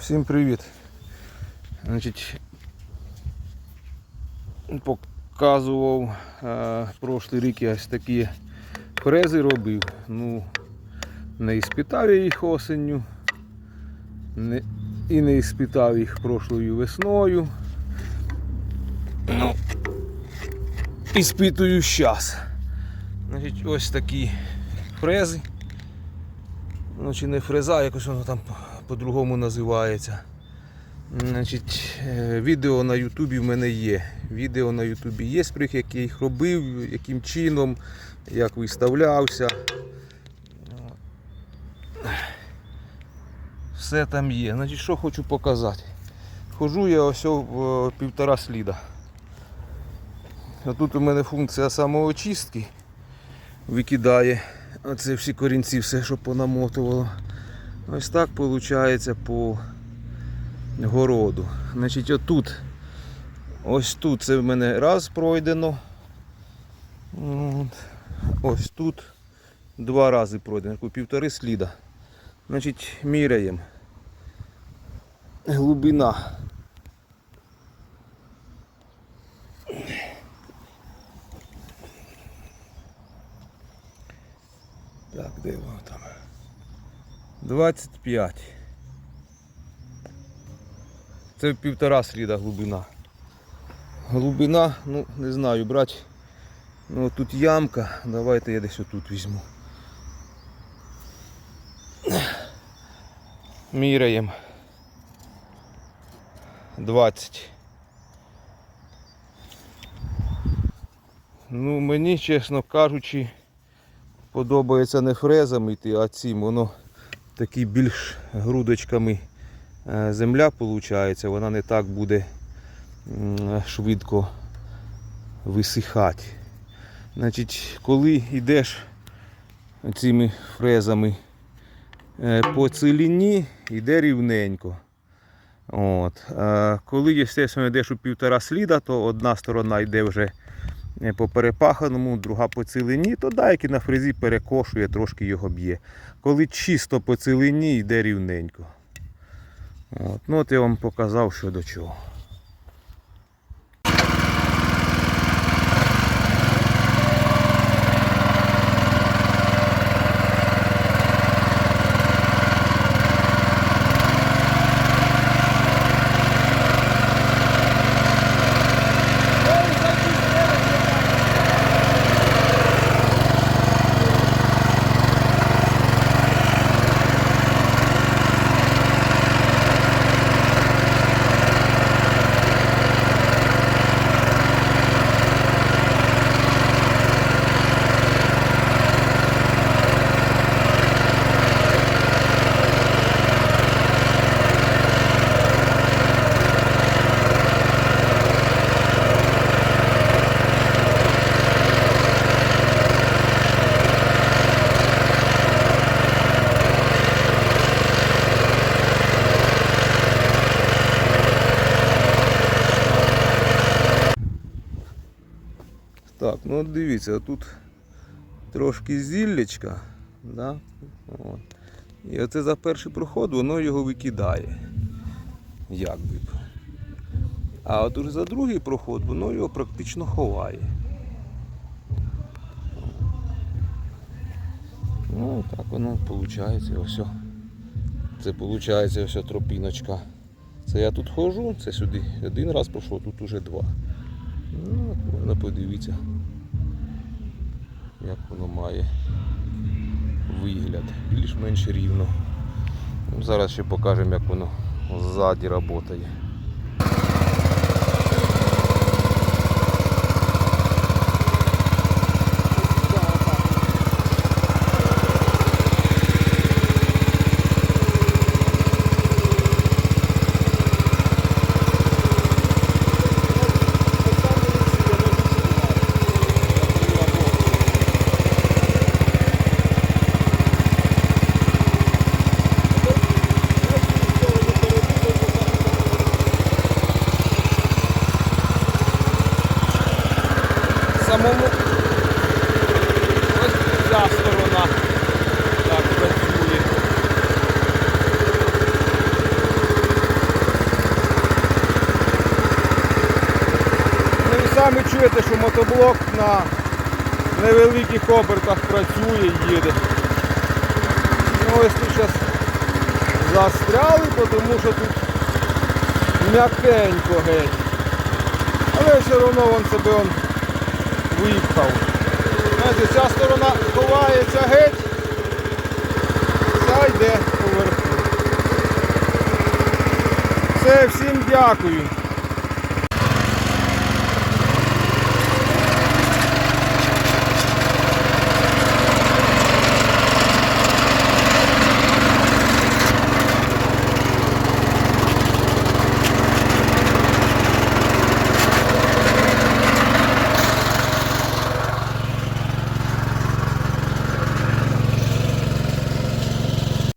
Всім привіт. Значить, показував е, прошлий рік я ось такі фрези робив. Ну, не іспитав я їх осенню. Не, і не іспитав їх прошлою весною. Ну, іспитую зараз. Значить, ось такі фрези. Ну, чи не фреза, якось воно там по-другому називається. Значить, е, відео на Ютубі в мене є. Відео на Ютубі є, як я їх робив, яким чином, як виставлявся. Все там є. Значить, що хочу показати. Хожу я ось в е, півтора сліда. А тут у мене функція самоочистки викидає. Оце всі корінці, все, що понамотувало. Ось так виходить по городу. Значить, отут, ось тут це в мене раз пройдено. Ось тут два рази пройдено, півтори сліда. Значить, міряємо. Глибина. Так, де воно там? 25. Це півтора сліда глибина. Глибина, ну не знаю, брати. Ну тут ямка, давайте я десь отут візьму. Міряємо. 20. Ну мені, чесно кажучи, подобається не фрезами йти, а цим. Воно такі більш грудочками е, земля виходить, вона не так буде швидко висихати. Значить, коли йдеш цими фрезами е, по ціліні, йде рівненько. От. Коли, звісно, йдеш у півтора сліда, то одна сторона йде вже по перепаханому, друга по цілині, то деякі на фрезі перекошує, трошки його б'є. Коли чисто по цілині йде рівненько. От. Ну от я вам показав, що до чого. Так, ну дивіться, тут трошки зіллячка, да? От. І оце за перший проход воно його викидає. Як би. А от уже за другий проход воно його практично ховає. Ну, так воно виходить ось. Це виходить ось тропіночка. Це я тут ходжу, це сюди один раз пройшов, тут уже два. Ну, подивитися, як воно має вигляд. Більш-менш рівно. Зараз ще покажемо, як воно ззаді працює. самому. Ось ця сторона так працює. Ну і самі чуєте, що мотоблок на невеликих обертах працює, і їде. Ну ось тут зараз застряли, тому що тут м'якенько геть. Але все одно він себе он випхав. Знаєте, ця сторона ховається геть, ця йде поверху. Все, всім дякую.